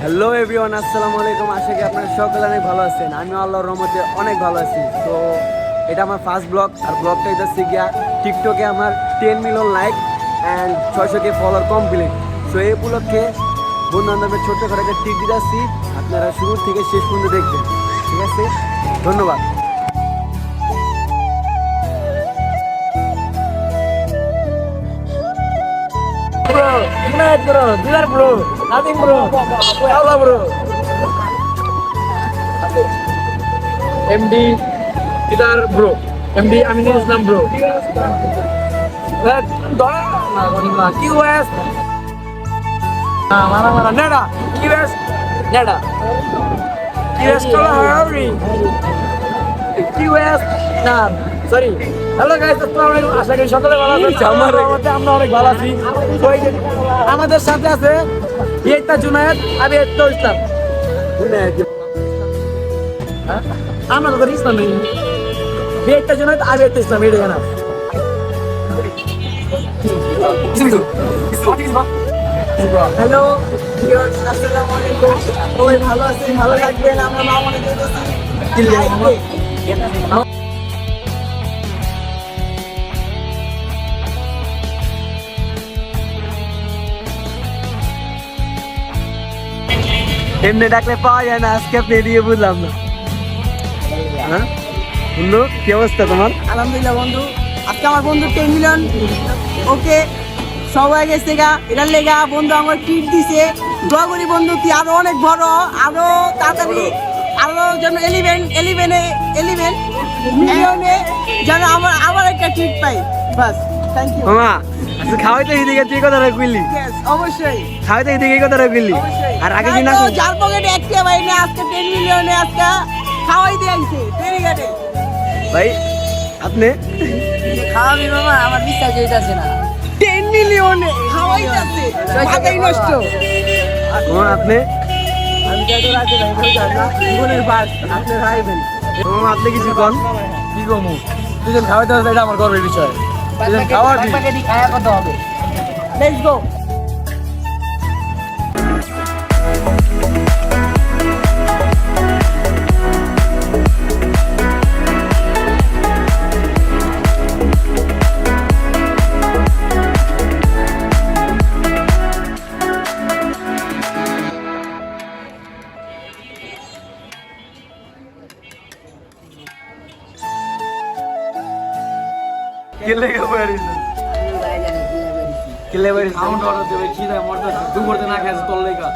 Hello everyone আসসালামু আলাইকুম। আশা করি আপনারা সকলে অনেক ভালো আছেন। আমি আল্লাহর রহমতে অনেক ভালো আছি। তো এটা আমার ফার্স্ট ব্লগ আর ব্লগটা এটা গিয়া টিকটকে আমার টেন মিলিয়ন লাইক অ্যান্ড ছয়শো কে ফলোয়ার কমপ্লিট সো এই উপলক্ষে বন্ধু বান্ধবের ছোট্ট করে একটা টিক দিতে আপনারা শুরু থেকে শেষ পর্যন্ত দেখবেন। ঠিক আছে? ধন্যবাদ। Ignite bro. Dilar bro. Nothing bro. Allah bro. MD Dilar bro. MD Aminul Islam bro. Eh, Dora. Nah. QS. Nah, mana mana. Nada. QS. Nada. QS kalau hari. QS. Nah, sorry. Hello guys আসসালামু আলাইকুম। আশা করি সকলে ভালো আছেন। আমার অনেক ভালো আছি। আমাদের সাথে আছে ইয়েতা জুনায়েদ আমি তো ইসলাম। হ্যাঁ? আমরা তো ইসলাম নেই। ইয়েতা জুনায়েদ আমি তো ইসলাম এটা জানা। হ্যালো আসসালামু আলাইকুম। সবাই ভালো আছেন? ভালো থাকবেন। আমরা মা মনে এমনি ডাকলে পাওয়া যায় না, আজকে আপনি দিয়ে বুঝলাম না। হ্যাঁ? বন্ধু, কি অবস্থা তোমার? আলহামদুলিল্লাহ বন্ধু। আজকে আমার বন্ধু টেন মিলিয়ন ওকে, সবাই গেছে গা এটার লেগা বন্ধু আমার ট্রিট দিছে। দোয়া বন্ধু, তুই আরও অনেক বড়, আরও তাড়াতাড়ি, আরও যেন এলিভেন এলিভেনে এলিভেন মিলিয়নে যেন আমার আবার একটা ট্রিট পাই। বাস থ্যাংক ইউ মামা আজকে খাওয়াইতে এদিকে তুই কথা রাখবি অবশ্যই। খাওয়াইতে এদিকে কথা রাখবি অবশ্যই। আর আগে কি না তাই যার পকেটে একটা ভাই না আজকে টেন মিলিয়নে আজকে খাওয়াই দিয়ে আইছে ফেরিঘাটে ভাই আপনি? খাওয়াবি মামা আমার বিশ্বাস হইতাছে না। টেন মিলিয়নে খাওয়াইতাছে মাথাই নষ্ট। আপনি? আমি যত রাতে ভাই বলতাম না। জীবনের বাস আপনি রাইবেন আপনি কিছু কন? কি কমু? দুজন খাওয়াইতে হবে এটা আমার গর্বের বিষয়। দুজন খাওয়াবি? খায়া কত হবে? লেটস গো কেলে কে পারিস কেলে পারিস সাউন্ড অর্ডার দেবে কি দেয় মরতে দুপুরতে না তোর লেগা।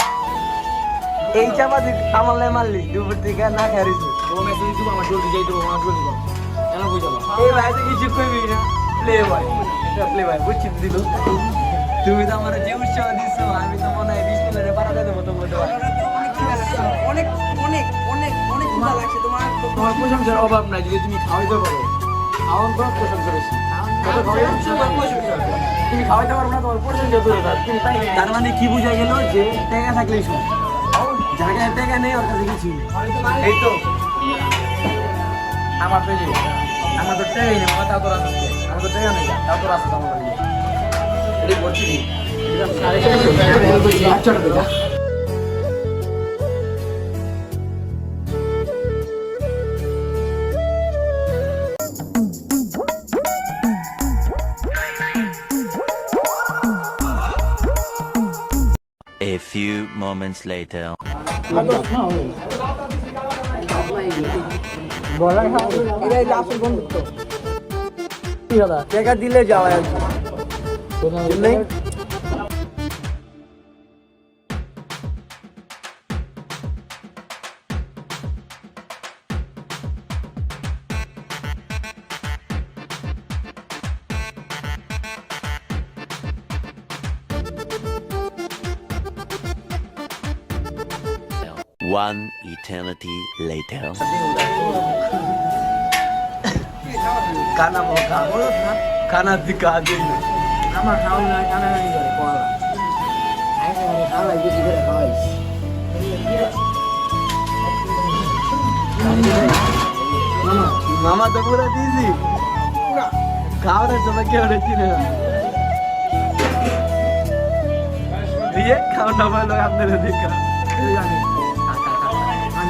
এই চাপাতি আমার লাই মারলি দুপুর থেকে না খারিস ও মেসেজ দিব আমার জলদি যাই দেবো আমার জলদি কর কেন কই যাব এই ভাই তো কিছু কইবি না। প্লে ভাই এটা প্লে ভাই বুঝছি দিল। তুমি তো আমার যে উৎসাহ দিচ্ছ আমি তো মনে হয় বিশ মিনিটে পাঠাতে দেবো তো বলতে অনেক অনেক অনেক অনেক মজা লাগছে তোমার। তোমার প্রশংসার অভাব নাই যদি তুমি খাওয়াইতে পারো। খাওয়ান তো প্রশংসা বেশি তুমি খাওয়াইতে পারো না তোমার প্রশংসা দূরে থাক তুমি তাই তার মানে কি বোঝা গেল যে টাকা থাকলেই সব? কাছে টাকা নেই ওর কাছে কিছু নেই। এই তো। আমার তো আমার তো টাকাই নেই আমার তাও তো রাস্তা আমার তো টাকা নেই তাও তো রাস্তা আমার বাড়ি এটা সাড়ে few moments later. টাকা দিলে যাওয়া One eternity later. কানা মকা কানা দিকা দিল আমার খাওয়াই না খানা নাই করে কোয়ালা খাওয়াই বেশি করে খাওয়াইছি মামা তো পুরো দিয়েছি খাওয়ানোর সময় কেউ চিনে না দিয়ে কথা বলো আপনাদের দেখা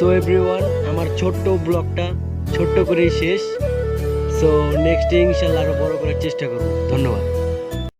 সো এভরিওয়ান আমার ছোট্ট ব্লগটা ছোট্ট করেই শেষ। সো নেক্সট ইনশাল্লাহ আরও বড়ো করার চেষ্টা করব। ধন্যবাদ।